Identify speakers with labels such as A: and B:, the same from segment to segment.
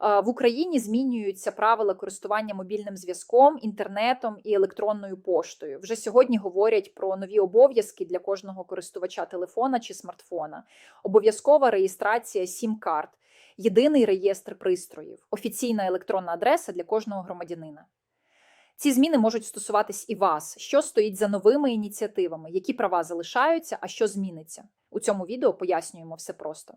A: В Україні змінюються правила користування мобільним зв'язком, інтернетом і електронною поштою. Вже сьогодні говорять про нові обов'язки для кожного користувача телефона чи смартфона. Обов'язкова реєстрація сім-карт, єдиний реєстр пристроїв, офіційна електронна адреса для кожного громадянина. Ці зміни можуть стосуватись і вас. Що стоїть за новими ініціативами, які права залишаються, а що зміниться? У цьому відео пояснюємо все просто.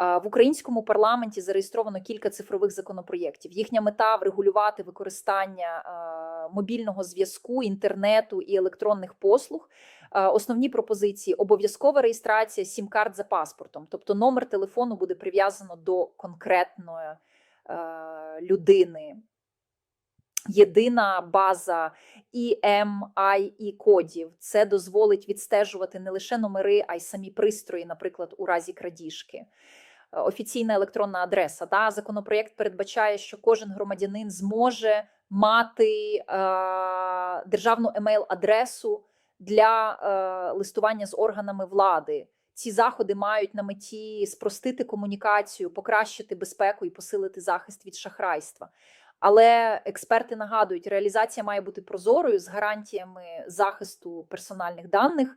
A: В українському парламенті зареєстровано кілька цифрових законопроєктів. Їхня мета врегулювати використання мобільного зв'язку, інтернету і електронних послуг. Основні пропозиції: обов'язкова реєстрація сім-карт за паспортом, тобто номер телефону буде прив'язано до конкретної людини. Єдина база EMI кодів це дозволить відстежувати не лише номери, а й самі пристрої, наприклад, у разі крадіжки. Офіційна електронна адреса. Да? Законопроєкт передбачає, що кожен громадянин зможе мати е, державну емейл-адресу для е, листування з органами влади. Ці заходи мають на меті спростити комунікацію, покращити безпеку і посилити захист від шахрайства. Але експерти нагадують, реалізація має бути прозорою з гарантіями захисту персональних даних.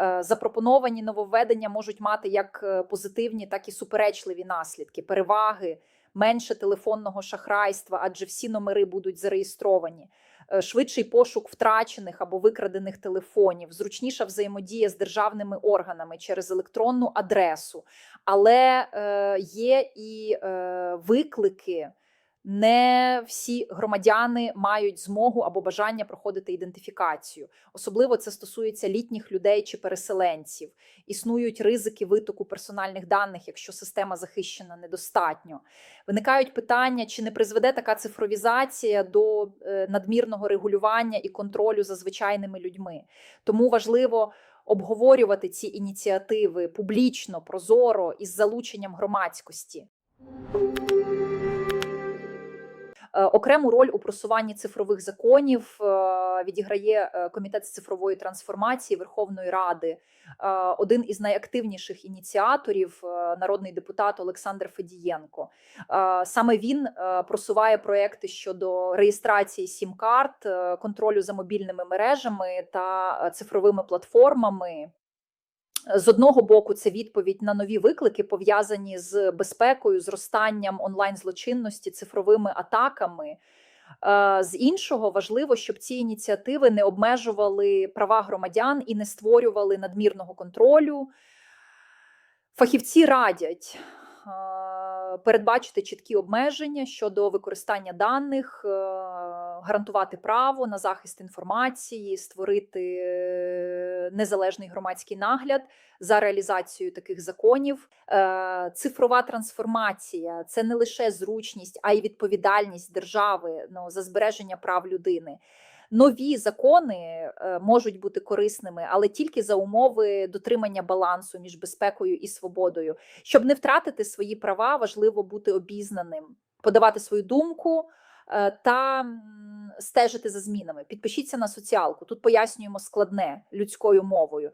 A: Е, запропоновані нововведення можуть мати як е, позитивні, так і суперечливі наслідки, переваги, менше телефонного шахрайства, адже всі номери будуть зареєстровані. Е, швидший пошук втрачених або викрадених телефонів, зручніша взаємодія з державними органами через електронну адресу, але є і виклики. Не всі громадяни мають змогу або бажання проходити ідентифікацію. Особливо це стосується літніх людей чи переселенців. Існують ризики витоку персональних даних, якщо система захищена недостатньо. Виникають питання, чи не призведе така цифровізація до е, надмірного регулювання і контролю за звичайними людьми. Тому важливо. Обговорювати ці ініціативи публічно, прозоро із залученням громадськості. Е, окрему роль у просуванні цифрових законів е, відіграє е, комітет з цифрової трансформації Верховної Ради. Один із найактивніших ініціаторів, народний депутат Олександр Федієнко. Саме він просуває проекти щодо реєстрації сім-карт, контролю за мобільними мережами та цифровими платформами. З одного боку, це відповідь на нові виклики, пов'язані з безпекою, зростанням онлайн-злочинності, цифровими атаками. Е, з іншого важливо, щоб ці ініціативи не обмежували права громадян і не створювали надмірного контролю. Фахівці радять е, передбачити чіткі обмеження щодо використання даних, е, гарантувати право на захист інформації, створити незалежний громадський нагляд за реалізацією таких законів. Е, цифрова трансформація це не лише зручність, а й відповідальність держави ну, за збереження прав людини. Нові закони е, можуть бути корисними, але тільки за умови дотримання балансу між безпекою і свободою. Щоб не втратити свої права, важливо бути обізнаним, подавати свою думку е, та стежити за змінами. Підпишіться на соціалку. Тут пояснюємо складне людською мовою.